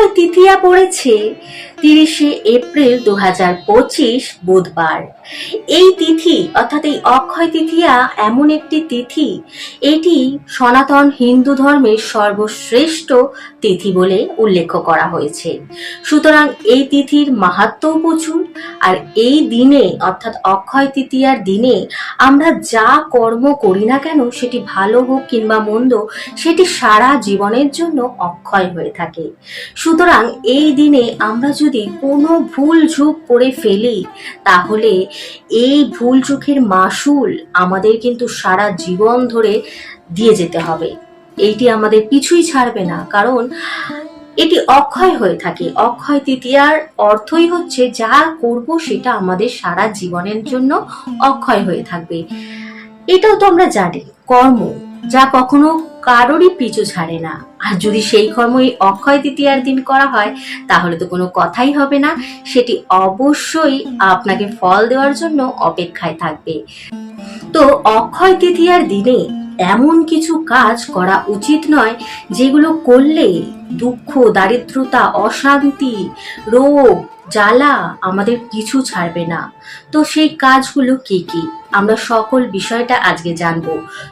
অক্ষয় তৃতীয়া পড়েছে, তিরিশে এপ্রিল দু হাজার পঁচিশ বুধবার। এই তিথি, অর্থাৎ এই অক্ষয় তৃতীয়া এমন একটি তিথি, এটি সনাতন হিন্দু ধর্মের সর্বশ্রেষ্ঠ তিথি বলে উল্লেখ করা হয়েছে। সুতরাং এই তিথির মাহাত্ম্যও প্রচুর, আর এই দিনে, অর্থাৎ অক্ষয় তৃতীয়ার দিনে, আমরা যা কর্ম করি না কেন, সেটি ভালো হোক কিংবা মন্দ, সেটি সারা জীবনের জন্য অক্ষয় হয়ে থাকে। সুতরাং এই দিনে আমরা যদি কোনো ভুল ঝুঁক করে ফেলি, তাহলে এই ভুল চোখের মাসুল আমাদের কিন্তু সারা জীবন ধরে দিয়ে যেতে হবে। এইটি আমাদের পিছুই ছাড়বে না, কারণ এটি অক্ষয় হয়ে থাকে। অক্ষয় তৃতীয়ার অর্থই হচ্ছে যা করব সেটা আমাদের সারা জীবনের জন্য অক্ষয় হয়ে থাকবে। এটাও তো আমরা জানি, কর্ম যা কখনো কারোরই পিছু ছাড়ে না। আর যদি সেই কর্ম এই অক্ষয় তৃতীয়ার দিন করা হয়, তাহলে তো কোনো কথাই হবে না। সেটি অবশ্যই আপনাকে ফল দেওয়ার জন্য অপেক্ষায় থাকবে। তো অক্ষয় তৃতীয়ার দিনে এমন কিছু কাজ করা উচিত নয় যেগুলো করলে দুঃখ, দারিদ্রতা, অশান্তি, রোগ, জ্বালা আমাদের কিছু ছাড়বে না। তো সেই কাজগুলো কি কি? আমরা সকল বিষয়টা আজকে জানব।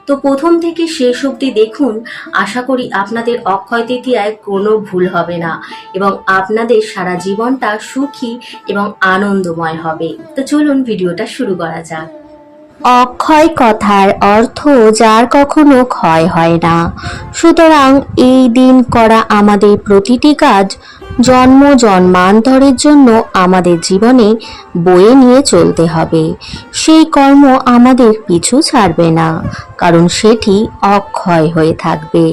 তো প্রথম থেকে শেষ অবধি দেখুন, আশা করি আপনাদের অক্ষয় তৃতীয়ায় কোনো ভুল হবে না এবং আপনাদের সারা জীবনটা সুখী এবং আনন্দময় হবে। তো চলুন ভিডিওটা শুরু করা যাক। অক্ষয় কথার অর্থ যার কখনো ক্ষয় হয় না। সুতরাং এই দিন করা আমাদের প্রতিটি কাজ জন্ম জন্মান্তরের জন্য আমাদের জীবনে বয়ে নিয়ে চলতে হবে। সেই কর্ম আমাদের পিছু ছাড়বে না। কারণ সেটি অক্ষয় হয়ে থাকবে।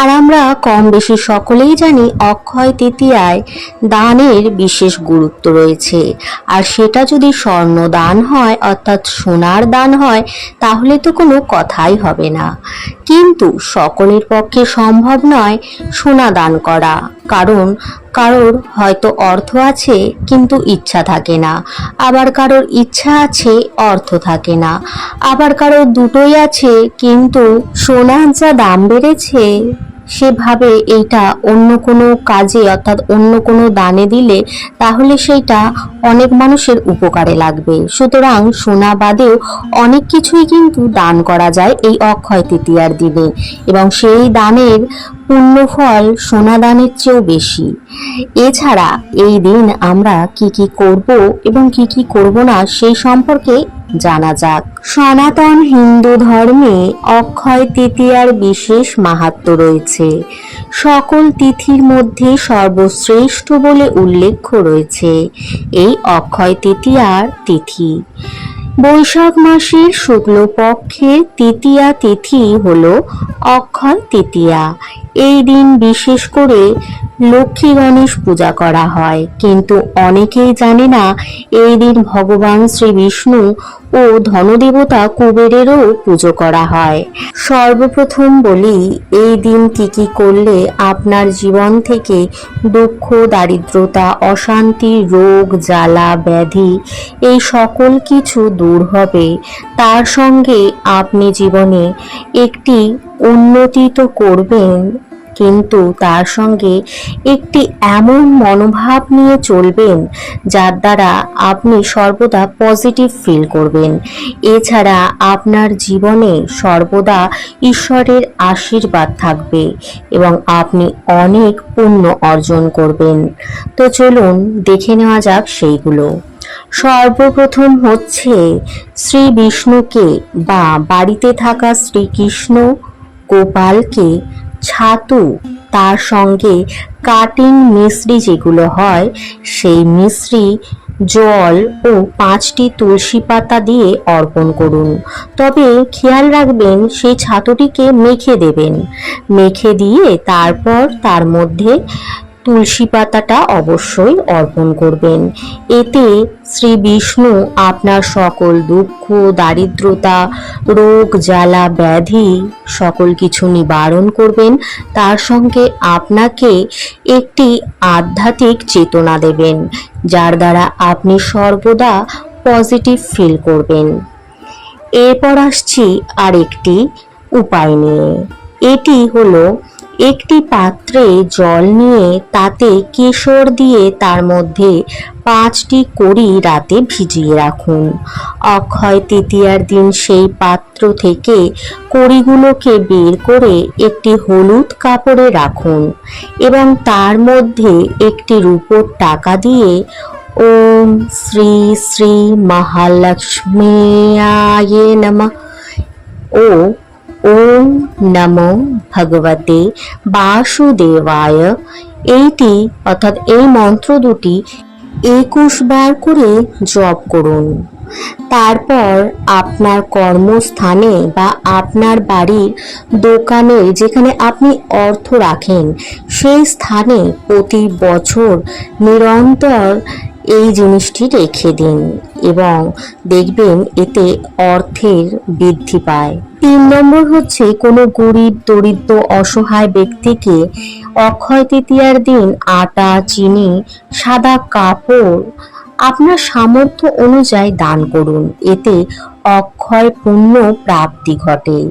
আর আমরা কম বেশি সকলেই জানি অক্ষয় তৃতীয়ায় দানের বিশেষ গুরুত্ব রয়েছে। আর সেটা যদি স্বর্ণ দান হয়, অর্থাৎ সোনার দান হয়, তাহলে তো কোনো কথাই হবে না। কিন্তু সকলের পক্ষে সম্ভব নয় সোনা দান করা, কারণ কারোর হয়তো অর্থ আছে, কিন্তু ইচ্ছা থাকে না। আবার কারোর ইচ্ছা আছে, অর্থ থাকে না। আবার কারোর দুটোই আছে কিন্তু সোনার যা দাম বেড়েছে, সেভাবে এইটা অন্য কোনো কাজে অর্থাৎ অন্য কোনো দানে দিলে তাহলে সেইটা অনেক মানুষের উপকারে লাগবে। সুতরাং সোনা বাদেও অনেক কিছুই কিন্তু দান করা যায় এই অক্ষয় তৃতীয়ার দিনে এবং সেই দানের পুণ্যফল সোনা দানের চেয়েও বেশি। এছাড়া এই দিন আমরা কি কি করব এবং কি কি করব না, সেই সম্পর্কে জানা যাক। সনাতন হিন্দু ধর্মে অক্ষয় তৃতীয়ার বিশেষ মাহাত্ম রয়েছে। সকল তিথির মধ্যে সর্বশ্রেষ্ঠ বলে উল্লেখ রয়েছে এই অক্ষয় তৃতীয়ার তিথি। বৈশাখ মাসের শুক্লপক্ষের তৃতীয়া তিথি হল অক্ষয় তৃতীয়া। এই দিন বিশেষ করে লক্ষ্মী গণেশ পূজা করা হয়। কিন্তু অনেকেই জানে না, এই দিন ভগবান শ্রী বিষ্ণু ও ধনদেবতা কুবেরেরও পুজো করা হয়। সর্বপ্রথম বলি, এই দিন কি কি করলে আপনার জীবন থেকে দুঃখ, দারিদ্রতা, অশান্তি, রোগ, জ্বালা, ব্যাধি, এই সকল কিছু দূর হবে, তার সঙ্গে আপনি জীবনে একটি উন্নতি তো করবেন। কিন্তু তার সঙ্গে একটি এমন মনোভাব নিয়ে চলবেন, যার দ্বারা আপনি সর্বদা পজিটিভ ফিল করবেন। এছাড়া আপনার জীবনে সর্বদা ঈশ্বরের আশীর্বাদ থাকবে এবং আপনি অনেক পুণ্য অর্জন করবেন। তো চলুন, দেখে নেওয়া যাক সেইগুলো। সর্বপ্রথম হচ্ছে শ্রী বিষ্ণুকে বা বাড়িতে থাকা শ্রীকৃষ্ণ গোপালকে ছাতু, তার সঙ্গে কাটিং মিশ্রি যেগুলো হয়, সেই মিশ্রি, জল ও পাঁচটি তুলসী পাতা দিয়ে অর্পণ করুন। তবে খেয়াল রাখবেন, সেই ছাতুটিকে মেখে দেবেন। মেখে দিয়ে তারপর তার মধ্যে তুলসী পাতাটা অবশ্যই অর্পণ করবেন। এতে শ্রী বিষ্ণু আপনার সকল দুঃখ, দারিদ্রতা, রোগ, জ্বালা, ব্যাধি সকল কিছু নিবারণ করবেন। তার সঙ্গে আপনাকে একটি আধ্যাত্মিক চেতনা দেবেন, যার দ্বারা আপনি সর্বদা পজিটিভ ফিল করবেন। এরপর আসছি আরেকটি উপায় নিয়ে। এটি হলো একটি পাত্রে জল নিয়ে তাতে কেশর দিয়ে তার মধ্যে পাঁচটি কড়ি রাতে ভিজিয়ে রাখুন। অক্ষয় তৃতীয়ার দিন সেই পাত্র থেকে কড়িগুলোকে বের করে একটি হলুদ কাপড়ে রাখুন এবং তার মধ্যে একটি রূপোর টাকা দিয়ে ওম শ্রী শ্রী মহালক্ষ্মীয়ায় নমঃ ও ওম নমো ভগবতে বাসুদেবায়। এইটি, অর্থাৎ এই মন্ত্র দুটি একুশ বার করে জপ করুন। তারপর আপনার কর্মস্থানে বা আপনার বাড়ির দোকানে যেখানে আপনি অর্থ রাখেন, সেই স্থানে প্রতি বছর নিরন্তর এই জিনিসটি রেখে দিন এবং দেখবেন এতে অর্থের বৃদ্ধি পায়। নম্বর হচ্ছে কোনো গরিব দরিদ্র অসহায় ব্যক্তিকে অক্ষয় তৃতীয়ার দিন আটা চিনি সাদা কাপড় আপনার সামর্থ্য অনুযায়ী দান করুন। এতে অক্ষয় পুণ্য প্রাপ্তি ঘটে।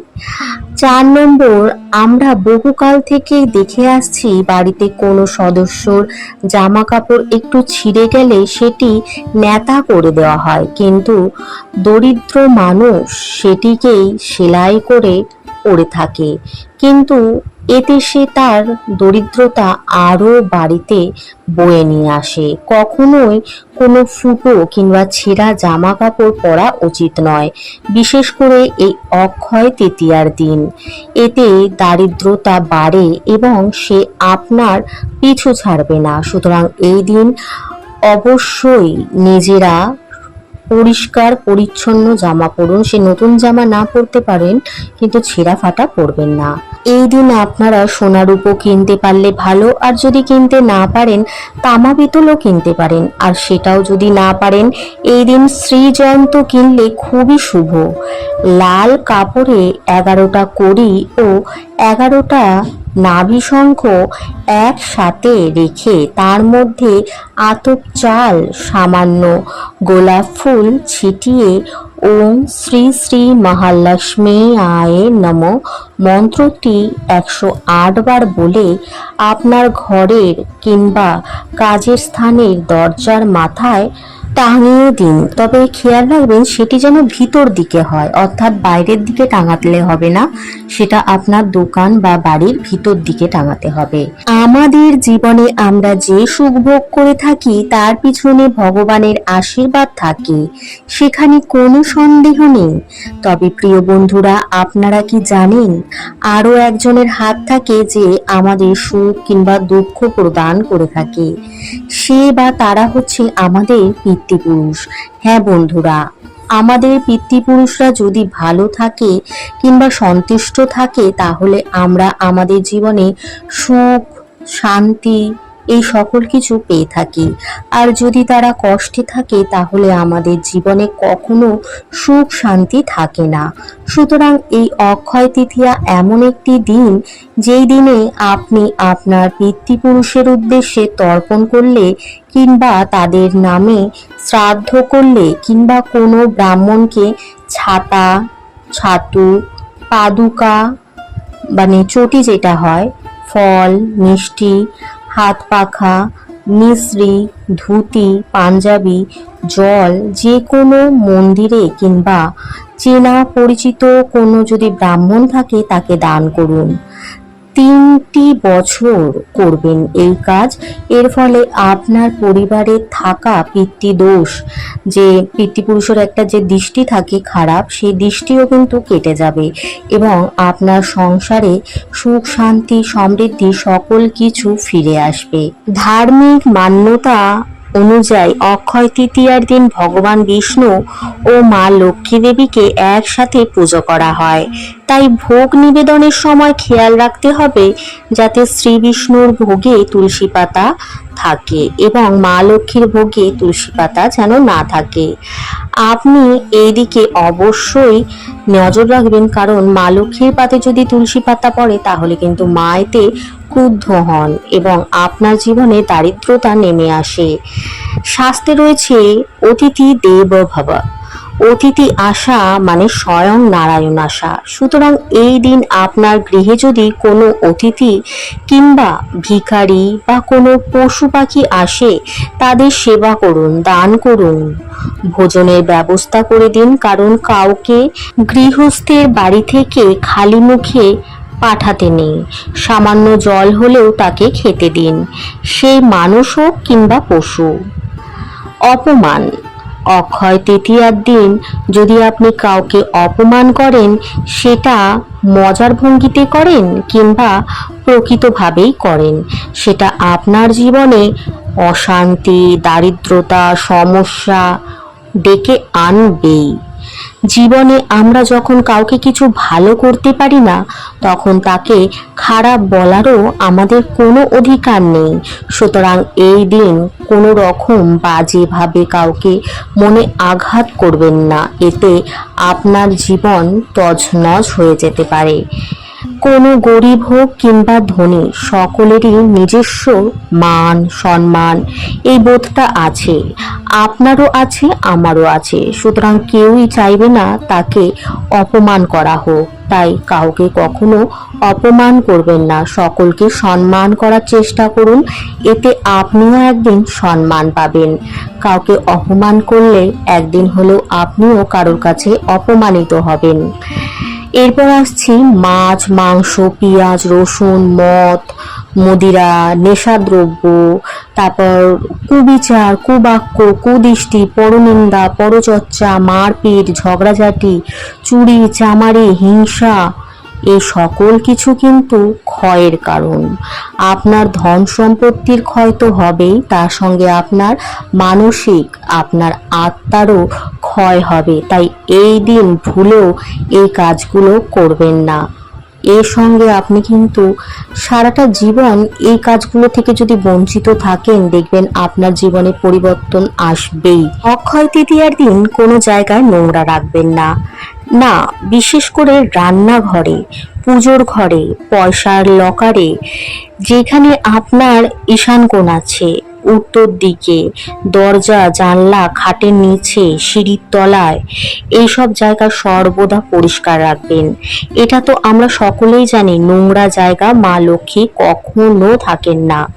চার নম্বর, আমরা বহুকাল থেকে দেখে আসছি বাড়িতে কোনো সদস্যর জামা কাপড় একটু ছিঁড়ে গেলে সেটি নেতা করে দেওয়া হয়। কিন্তু দরিদ্র মানুষ সেটিকেই সেলাই করে পরে থাকে। কিন্তু এতে সে তার দরিদ্রতা আরও বাড়িতে বয়ে নিয়ে আসে। কখনোই কোনো ফুটো কিংবা ছেঁড়া জামা কাপড় পরা উচিত নয়, বিশেষ করে এই অক্ষয় তৃতীয়ার দিন। এতে দারিদ্রতা বাড়ে এবং সে আপনার পিছু ছাড়বে না। সুতরাং এই দিন অবশ্যই নিজেরা পরিষ্কার, পরিচ্ছন্ন জামা পরুন। সে নতুন জামা না পরতে পারেন, কিন্তু ছেঁড়া ফাটা পরবেন না। এই দিন আপনারা সোনা রূপো কিনতে পারলে ভালো, আর যদি কিনতে না পারেন, তামা পিতলও কিনতে পারেন। আর সেটাও যদি না পারেন, এই দিন শ্রী জয়ন্ত কিনলে খুবই শুভ। লাল কাপড়ে এগারোটা কড়ি ও এগারোটা নাভি শঙ্খ একসাথে রেখে তার মধ্যে আতপ চাল, সামান্য গোলাপ ফুল ছিটিয়ে ওম শ্রী শ্রী মহালক্ষ্মী আয়ে নম মন্ত্রটি একশো আট বার বলে আপনার ঘরের কিংবা কাজের স্থানের দরজার মাথায় টাঙিয়ে দিন। তবে খেয়াল রাখবেন, সেটি যেন ভিতর দিকে হয়, অর্থাৎ বাইরের দিকে টাঙাতলে হবে না, সেটা আপনার দোকান বা বাড়ির ভিতর দিকে টাঙাতে হবে। আমাদের জীবনে আমরা যে সুখ ভোগ করে থাকি, তার পিছনে ভগবানের আশীর্বাদ থাকে। সেখানে কোনো সন্দেহ নেই। তবে প্রিয় বন্ধুরা, আপনারা কি জানেন, আরও একজনের হাত থাকে যে আমাদের সুখ কিংবা দুঃখ প্রদান করে থাকে। সে বা তারা হচ্ছে আমাদের পিতৃপুরুষ। হ্যাঁ বন্ধুরা, আমাদের পিতৃপুরুষরা যদি ভালো থাকে কিংবা সন্তুষ্ট থাকে, তাহলে আমরা আমাদের জীবনে সুখ, শান্তি এই সকল কিছু পেয়ে থাকি। আর যদি তারা কষ্টে থাকে, তাহলে আমাদের জীবনে কখনো সুখ শান্তি থাকে না। সুতরাং এই অক্ষয় তৃতীয়া এমন একটি দিন, যেই দিনে আপনি আপনার পিতৃপুরুষের উদ্দেশ্যে তর্পণ করলে কিংবা তাদের নামে শ্রাদ্ধ করলে কিংবা কোনো ব্রাহ্মণকে ছাতা, ছাতু, পাদুকা মানে চটি যেটা হয়, ফল, মিষ্টি হাত পাখা মিশ্রি ধুতি, পাঞ্জাবি, জল যে কোনো মন্দিরে কিংবা চেনা পরিচিত কোনো যদি ব্রাহ্মণ থাকে তাকে দান করুন। তিনটি বছর করবেন এই কাজ। এর ফলে আপনার পরিবারে থাকা পিতৃদোষ যে পিতৃপুরুষের একটা যে দৃষ্টি থাকে খারাপ, সেই দৃষ্টিও কিন্তু কেটে যাবে এবং আপনার সংসারে সুখ, শান্তি, সমৃদ্ধি সকল কিছু ফিরে আসবে। ধার্মিক মান্যতা অনুযায়ী অক্ষয় তৃতীয়ার দিন ভগবান বিষ্ণু ও মা লক্ষ্মী দেবীকে একসাথে পুজো করা হয়। তাই ভোগ নিবেদনের সময় খেয়াল রাখতে হবে যাতে শ্রী বিষ্ণুর ভোগে তুলসী পাতা থাকে এবং মা লক্ষ্মীর ভোগে তুলসী পাতা যেন না থাকে। আপনি এই দিকে অবশ্যই নজর রাখবেন, কারণ মা লক্ষ্মীর পাতে যদি তুলসী পাতা পড়ে, তাহলে কিন্তু মা এতে ক্রুদ্ধ হন এবং আপনার জীবনে দারিদ্রতা নেমে আসে। শাস্তে রয়েছে অতিথি দেব ভব অতিথি আসা মানে স্বয়ং নারায়ণ আসা। সুতরাং এই দিন আপনার গৃহে যদি কোনো অতিথি কিংবা ভিখারি বা কোনো পশু পাখি আসে, তাদের সেবা করুন, দান করুন। ভোজনের ব্যবস্থা করে দিন, কারণ কাউকে গৃহস্থের বাড়ি থেকে খালি মুখে পাঠাতে নেই। সামান্য জল হলেও তাকে খেতে দিন। সেই মানুষ হোক কিংবা পশু। অপমান। অক্ষয় তৃতীয়ার দিন যদি আপনি কাউকে অপমান করেন, সেটা মজার ভঙ্গিতে করেন কিংবা প্রকৃতভাবেই করেন, সেটা আপনার জীবনে অশান্তি, দারিদ্রতা, সমস্যা ডেকে আনবেই। জীবনে আমরা যখন কাউকে কিছু ভালো করতে পারি না, তখন তাকে খারাপ বলারও আমাদের কোনো অধিকার নেই। সুতরাং এই দিন কোনো রকম বাজেভাবে কাউকে মনে আঘাত করবেন না। এতে আপনার জীবন তছনছ হয়ে যেতে পারে। কোনো গরিব হোক কিংবা ধনী, সকলেরই নিজস্ব মান, সম্মান এই বোধটা আছে। আপনারও আছে, আমারও আছে। সুতরাং কেউই চাইবে না তাকে অপমান করা হোক। তাই কাউকে কখনো অপমান করবেন না। সকলকে সম্মান করার চেষ্টা করুন। এতে আপনিও একদিন সম্মান পাবেন। কাউকে অপমান করলে একদিন হলেও আপনিও কারোর কাছে অপমানিত হবেন। এরপর আসছি মাছ, মাংস, পেঁয়াজ, রসুন, মদ মদিরা, নেশাদ্রব্য, তারপর কুবিচার, কুবাক্য, কুদৃষ্টি, পরনিন্দা, পরচর্চা, মারপিট, ঝগড়াঝাটি, চুরি, চামারি, হিংসা এই সকল কিছু কিন্তু ক্ষয়ের কারণ। আপনার ধন সম্পত্তির ক্ষয় তো হবেই, তার সঙ্গে আপনার মানসিক, আপনার আত্মারও ক্ষয় হবে। তাই এই দিন ভুলেও এই কাজগুলো করবেন না। এর সঙ্গে আপনি কিন্তু সারাটা জীবন এই কাজগুলো থেকে যদি বঞ্চিত থাকেন, দেখবেন আপনার জীবনে পরিবর্তন আসবেই। অক্ষয় তৃতীয়ার দিন কোনো জায়গায় নোংরা রাখবেন না। না, বিশেষ করে রান্নাঘরে, পুজোর ঘরে, পয়সার লকারে, যেখানে আপনার ঈশান কোণ আছে। উত্তর দিকে, দরজা, জানলা, খাটের নিচে, সিঁড়ির তলায়। এইসব জায়গা সর্বদা পরিষ্কার রাখবেন। এটা তো আমরা সকলেই জানি, নোংরা জায়গা মা লক্ষ্মী কখনো থাকেন না।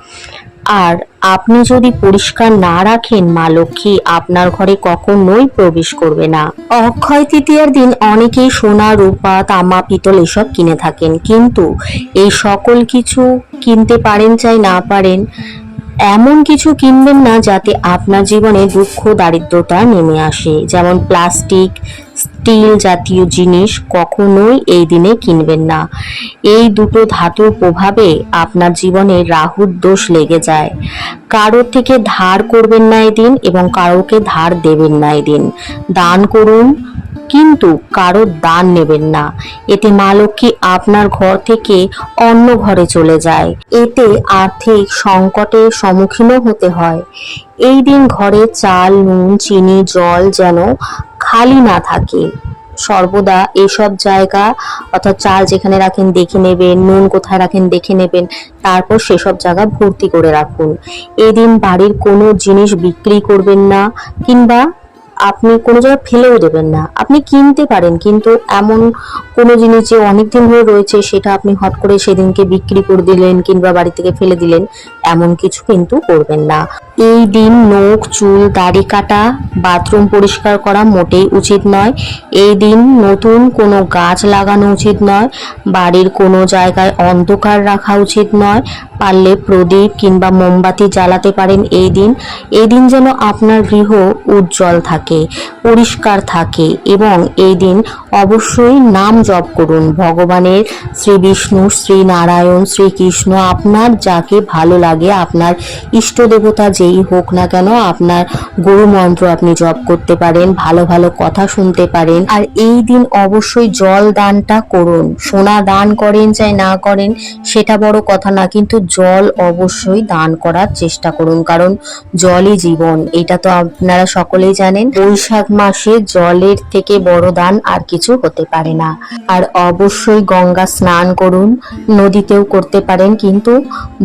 আর আপনি যদি পরিষ্কার না রাখেন, মা লক্ষ্মী আপনার ঘরে কখনোই প্রবেশ করবে না। অক্ষয় তৃতীয়ার দিন অনেকেই সোনা, রূপা, তামা, পিতল এসব কিনে থাকেন। কিন্তু এই সকল কিছু কিনতে পারেন চাই না পারেন এমন কিছু কিনবেন না যাতে আপনার জীবনে দুঃখ, দারিদ্রতা নেমে আসে। যেমন প্লাস্টিক, স্টিল জাতীয় জিনিস কখনোই এই দিনে কিনবেন না। এই দুটো ধাতুর প্রভাবে আপনার জীবনে রাহুর দোষ লেগে যায়। কারোর থেকে ধার করবেন না এদিন এবং কারোকে ধার দেবেন না এদিন। দান করুন কিন্তু কারোর দান নেবেন না। এতে মা লক্ষ্মী আপনার ঘর থেকে অন্য ঘরে চলে যায়। এতে আর্থিক সংকটের সম্মুখীনও হতে হয়। এই দিন ঘরে চাল, নুন, চিনি, জল যেন খালি না থাকে। সর্বদা এইসব জায়গা অর্থাৎ চাল যেখানে রাখেন দেখে নেবেন, নুন কোথায় রাখেন দেখে নেবেন, তারপর সেসব জায়গা ভর্তি করে রাখুন। এদিন বাড়ির কোনো জিনিস বিক্রি করবেন না কিংবা আপনি কোনো জায়গায় ফেলেও দেবেন না। আপনি কিনতে পারেন, কিন্তু এমন কোনো জিনিস যে অনেক দিন ধরে রয়েছে, সেটা আপনি হট করে সেদিনকে বিক্রি করে দিলেন কিংবা বাড়ি থেকে ফেলে দিলেন, এমন কিছু কিন্তু করবেন না। এই দিন নখ, চুল, দাড়ি কাটা, বাথরুম পরিষ্কার করা মোটেই উচিত নয়। এই দিন নতুন কোনো গাছ লাগানো উচিত নয়। বাড়ির কোনো জায়গায় অন্ধকার রাখা উচিত নয়। পারলে প্রদীপ কিংবা মোমবাতি জ্বালাতে পারেন এই দিন। এই দিন যেন আপনার গৃহ উজ্জ্বল থাকে, পরিষ্কার থাকে এবং এই দিন অবশ্যই নাম জপ করুন। ভগবানের শ্রী বিষ্ণু, শ্রী নারায়ণ শ্রীকৃষ্ণ আপনার যাকে ভালো লাগে, আপনার ইষ্ট দেবতা যেই হোক না কেন, আপনার গুরু মন্ত্র আপনি জপ করতে পারেন, ভালো ভালো কথা শুনতে পারেন। আর এই দিন অবশ্যই জল দানটা করুন। সোনা দান করেন চাই না করেন, সেটা বড় কথা না, কিন্তু জল অবশ্যই দান করার চেষ্টা করুন, কারণ জলই জীবন। এটা তো আপনারা সকলেই জানেন, বৈশাখ মাসে জলের থেকে বড় দান আর কিছু হতে পারে না। আর অবশ্যই গঙ্গা স্নান করুন, নদীতেও করতে পারেন, কিন্তু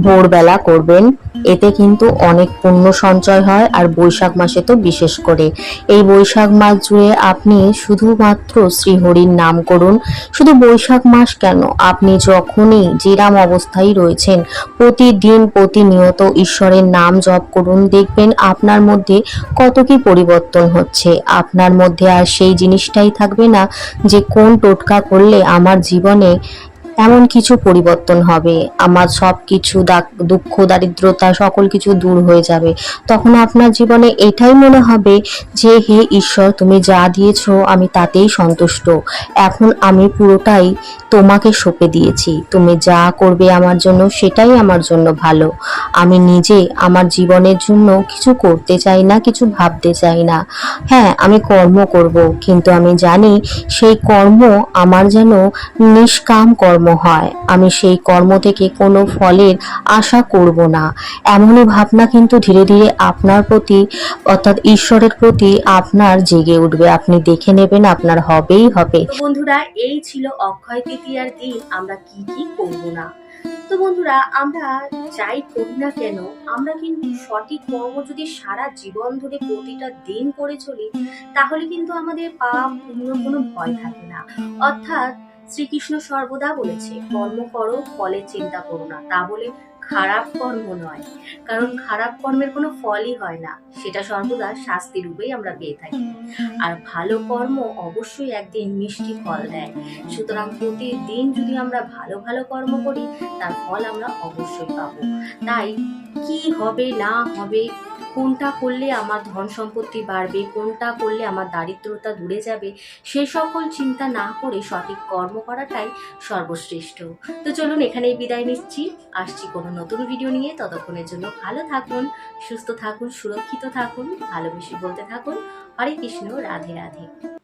ভোরবেলা করবেন। এতে কিন্তু অনেক পুণ্য সঞ্চয় হয় আর বৈশাখ মাসে তো বিশেষ করে। এই বৈশাখ মাস জুড়ে আপনি শুধুমাত্র শ্রীহরির নাম করুন। শুধু বৈশাখ মাস কেন? আপনি যখনই যেরাম অবস্থায় রয়েছেন, প্রতিদিন প্রতিনিয়ত ঈশ্বরের নাম জপ করুন, দেখবেন আপনার মধ্যে কত কি পরিবর্তন হচ্ছে। আপনার মধ্যে আর সেই জিনিসটাই থাকবে না যে কোন টোটকা করলে আমার জীবনে এমন কিছু পরিবর্তন হবে। আমার সব কিছু দুঃখ, দারিদ্রতা, সকল কিছু দূর হয়ে যাবে। তখন আপনার জীবনে এটাই মনে হবে যে, হে ঈশ্বর, তুমি যা দিয়েছ, আমি তাতেই সন্তুষ্ট। এখন আমি পুরোটাই তোমাকে সঁপে দিয়েছি। তুমি যা করবে আমার জন্য, সেটাই আমার জন্য ভালো। আমি নিজে আমার জীবনের জন্য কিছু করতে চাই না, কিছু ভাবতে চাই না। হ্যাঁ আমি কর্ম করব, কিন্তু আমি জানি সেই কর্ম আমার যেন নিষ্কাম কর্ম হয়। আমি সেই কর্ম থেকে কোনো ফলের আশা করব না। এমনই ভাবনা কিন্তু ধীরে ধীরে আপনার প্রতি, অর্থাৎ ঈশ্বরের প্রতি আপনার জেগে উঠবে। আপনি দেখে নেবেন আপনার হবেই হবে। বন্ধুরা, এই ছিল অক্ষয় তৃতীয়ার দিন। আমরা কি কি করব না? তো বন্ধুরা, আমরা যাই করি না কেন, আমরা কিন্তু সঠিক কর্ম যদি সারা জীবন ধরে প্রতিটা দিন করে চলি, তাহলে কিন্তু আমাদের পাপ কোনো ভয় থাকে না। অর্থাৎ শ্রীকৃষ্ণ সর্বদা বলেছে, কর্ম করো ফলের চিন্তা করো না। তা বলে খারাপ কর্ম নয়। কারণ খারাপ কর্মের কোনো ফলই হয় না। সেটা সর্বদা শাস্তি রূপেই আমরা পেয়ে থাকি। আর ভালো কর্ম অবশ্যই একদিন মিষ্টি ফল দেয়। সুতরাং প্রতিদিন যদি আমরা ভালো ভালো কর্ম করি, তার ফল আমরা অবশ্যই পাবো। তাই কি হবে, না হবে কোনটা করলে আমার ধন সম্পত্তি বাড়বে, কোনটা করলে আমার দারিদ্রতা দূরে যাবে, সে সকল চিন্তা না করে সঠিক কর্ম করাটাই সর্বশ্রেষ্ঠ। তো চলুন এখানেই বিদায় নিচ্ছি। আসছি কোনো নতুন ভিডিও নিয়ে। ততক্ষণের জন্য ভালো থাকুন, সুস্থ থাকুন, সুরক্ষিত থাকুন, ভালোবেসে বলতে থাকুন, হরে কৃষ্ণ, রাধে রাধে।